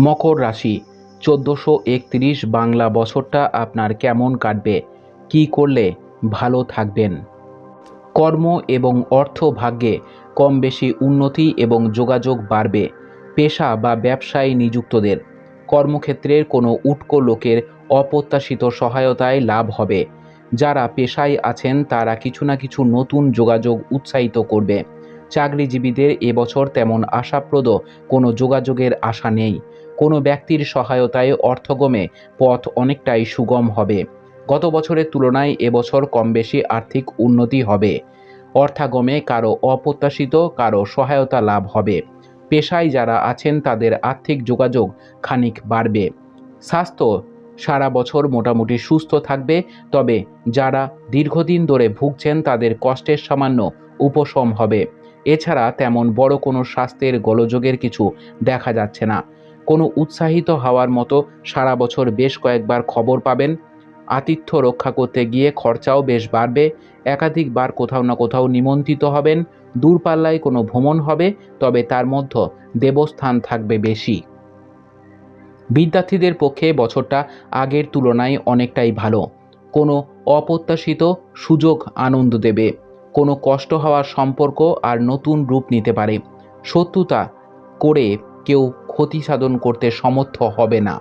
মকর রাশি, চোদ্দোশো একত্রিশ বাংলা বছরটা আপনার কেমন কাটবে? কি করলে ভালো থাকবেন? কর্ম এবং অর্থ ভাগ্যে কম বেশি উন্নতি এবং যোগাযোগ বাড়বে। পেশা বা ব্যবসায় নিযুক্তদের। কর্মক্ষেত্রের কোনো উটকো লোকের অপ্রত্যাশিত সহায়তায় লাভ হবে। যারা পেশায় আছেন, তারা কিছু না কিছু নতুন যোগাযোগ উৎসাহিত করবে। চাকরিজীবীদের এবছর তেমন আশাপ্রদ কোনো যোগাযোগের আশা নেই। কোনো ব্যক্তির সহায়তায় অর্থগমে পথ অনেকটাই সুগম হবে। গত বছরের তুলনায় এবছর কম বেশি আর্থিক উন্নতি হবে। অর্থাগমে কারও অপ্রত্যাশিত, কারও সহায়তা লাভ হবে। পেশায় যারা আছেন তাদের আর্থিক যোগাযোগ খানিক বাড়বে। স্বাস্থ্য সারা বছর মোটামুটি সুস্থ থাকবে, তবে যারা দীর্ঘদিন ধরে ভুগছেন তাদের কষ্টের সামান্য উপশম হবে। এছাড়া তেমন বড় কোনো স্বাস্থ্যের গোলযোগের কিছু দেখা যাচ্ছে না। উৎসাহিত হওয়ার মতো সারা বছর বেশ কয়েকবার খবর পাবেন। আতিথ্য রক্ষা করতে গিয়ে খরচাও বেশ বাড়বে। একাধিকবার কোথাও না কোথাও নিমন্ত্রিত হবেন। দূরপাল্লায় কোনো ভ্রমণ হবে, তবে তার মধ্যে দেবস্থান থাকবে বেশি। বিদ্যার্থীদের পক্ষে বছরটা আগের তুলনায় অনেকটাই ভালো। কোনো অপ্রত্যাশিত সুযোগ আনন্দ দেবে। কোনো কষ্ট হওয়ার সম্পর্ক আর নতুন রূপ নিতে পারে। শত্রুতা করে কেউ ক্ষতি সাধন করতে সমর্থ হবে না।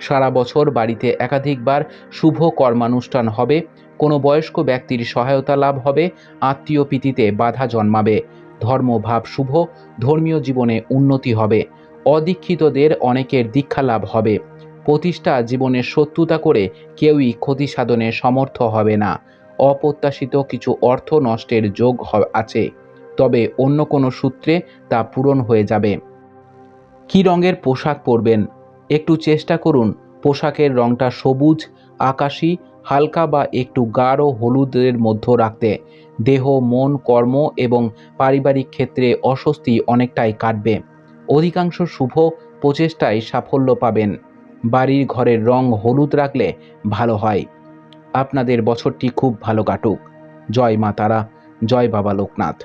সারা বছর বাড়িতে একাধিকবার শুভ কর্মানুষ্ঠান হবে, কোনো বয়স্ক ব্যক্তির সহায়তা লাভ হবে, আত্মীয় প্রীতিতে বাধা জন্মাবে। ধর্মভাব শুভ, ধর্মীয় জীবনে উন্নতি হবে। অদীক্ষিতদের অনেকের দীক্ষা লাভ হবে। প্রতিষ্ঠা জীবনের শত্রুতা করে কেউই ক্ষতি সাধনে সমর্থ হবে না। অপ্রত্যাশিত কিছু অর্থ নষ্টের যোগ আছে। তবে অন্য কোনো সূত্রে তা পূরণ হয়ে যাবে। কী রঙের পোশাক পরবেন? একটু চেষ্টা করুন, পোশাকের রংটা সবুজ, আকাশি, হালকা বা একটু গাঢ় হলুদের মধ্যে রাখতে। দেহ, মন, কর্ম এবং পারিবারিক ক্ষেত্রে অস্বস্তি অনেকটাই কাটবে। অধিকাংশ শুভ প্রচেষ্টায় সাফল্য পাবেন। বাড়ির ঘরের রং হলুদ রাখলে ভালো হয়। আপনাদের বছরটি খুব ভালো কাটুক। জয় মা তারা, জয় বাবা লোকনাথ।